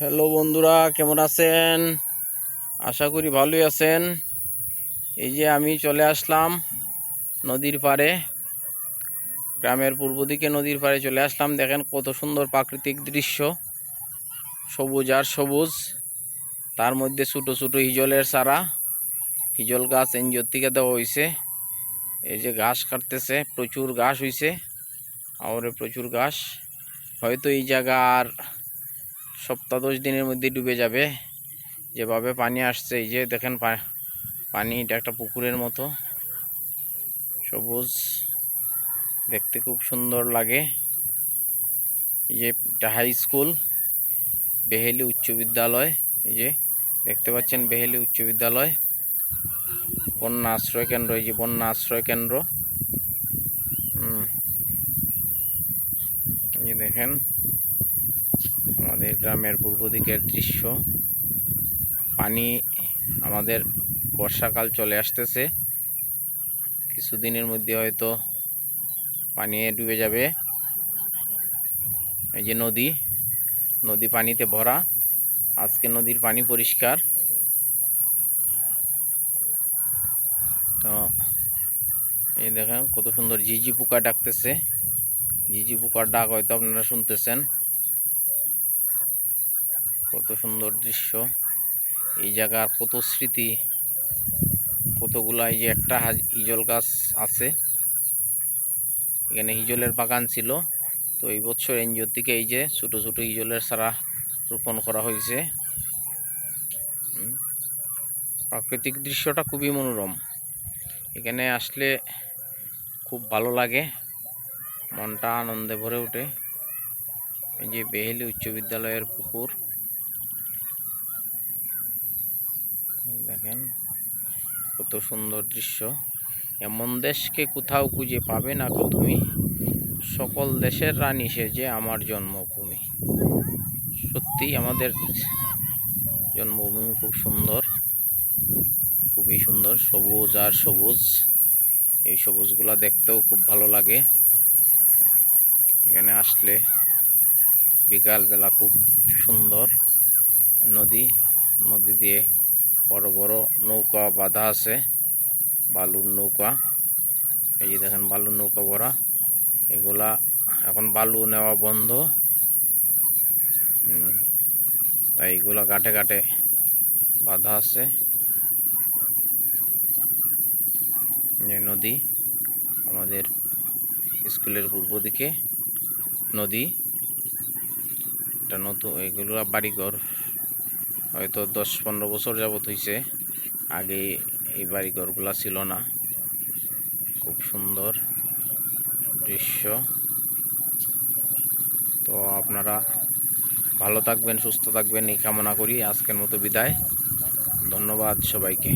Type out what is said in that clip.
Hello বন্ধুরা, কেমন আছেন? আশা করি ভালোই আছেন। এই যে আমি চলে আসলাম নদীর পাড়ে। গ্রামের পূর্ব দিকে নদীর পাড়ে চলে আসলাম। দেখেন কত সুন্দর প্রাকৃতিক দৃশ্য। সবুজ আর সবুজ। তার মধ্যে ছোটো ছোটো হিজলের সারা হিজল গাছ এনজিওর থেকে দেওয়া হয়েছে। এই যে ঘাস কাটতেছে, প্রচুর ঘাস হয়েছে আর প্রচুর ঘাস। হয়তো এই জায়গা আর সপ্তাহ দশ দিনের মধ্যে ডুবে যাবে। যেভাবে পানি আসছে, এই যে দেখেন পানি, এটা একটা পুকুরের মতো। সবুজ, দেখতে খুব সুন্দর লাগে। এই যে এটা হাই স্কুল বেহেলি উচ্চ বিদ্যালয়। এই যে দেখতে পাচ্ছেন বেহেলি উচ্চ বিদ্যালয়। বন্যা আশ্রয় কেন্দ্র, এই যে বন্যা আশ্রয় কেন্দ্র। হুম। এই দেখেন আমাদের গ্রামের পূর্ব দিকের দৃশ্য। পানি আমাদের বর্ষাকাল চলে আসতেছে। কিছুদিনের মধ্যে হয়তো পানি ডুবে যাবে। এই যে নদী নদী পানিতে ভরা। আজকে নদীর পানি পরিষ্কার। তো এই দেখেন কত সুন্দর ঝিঝি পোকা ডাকতেছে। ঝিঝি পোকার ডাক হয়তো আপনারা শুনতেছেন। কত সুন্দর দৃশ্য। এই জায়গার কত স্মৃতি কতগুলা এই যে একটা হাজ- হিজল গাছ আছে। এখানে হিজলের বাগান ছিল। তো এই বছর এনজিওর থেকে এই যে ছোট ছোট হিজলের সারা রোপণ করা হয়েছে। প্রাকৃতিক দৃশ্যটা খুবই মনোরম। এখানে আসলে খুব ভালো লাগে। মনটা আনন্দে ভরে ওঠে। এই যে বেহেলি উচ্চ বিদ্যালয়ের পুকুর এই দেখেন, কত সুন্দর দৃশ্য। এমন দেশকে কোথাও খুঁজে পাবে না কো তুমি। সকল দেশের রানী সে যে আমার জন্মভূমি। সত্যি আমাদের জন্মভূমি খুব সুন্দর, খুবই সুন্দর, সবুজ আর সবুজ। এই সবুজগুলা দেখতেও খুব ভালো লাগে। এখানে আসলে বিকালবেলা খুব সুন্দর নদী নদী দিয়ে বড় বড় নৌকা বাঁধা আছে, বালুর নৌকা। এই যে দেখেন বালুর নৌকা ভরা, এগুলা এখন বালু নেওয়া বন্ধ। তাই এগুলা ঘাটে ঘাটে বাঁধা আছে। যে নদী আমাদের স্কুলের পূর্ব দিকে নদী। এটা নতুন এগুলো বাড়িঘর। হয়তো দশ পনেরো বছর যাবত হয়েছে আগে এই বাড়িঘরগুলা ছিল না। খুব সুন্দর দৃশ্য। তো আপনারা ভালো থাকবেন, সুস্থ থাকবেন, এই কামনা করি। আজকের মতো বিদায়। ধন্যবাদ সবাইকে।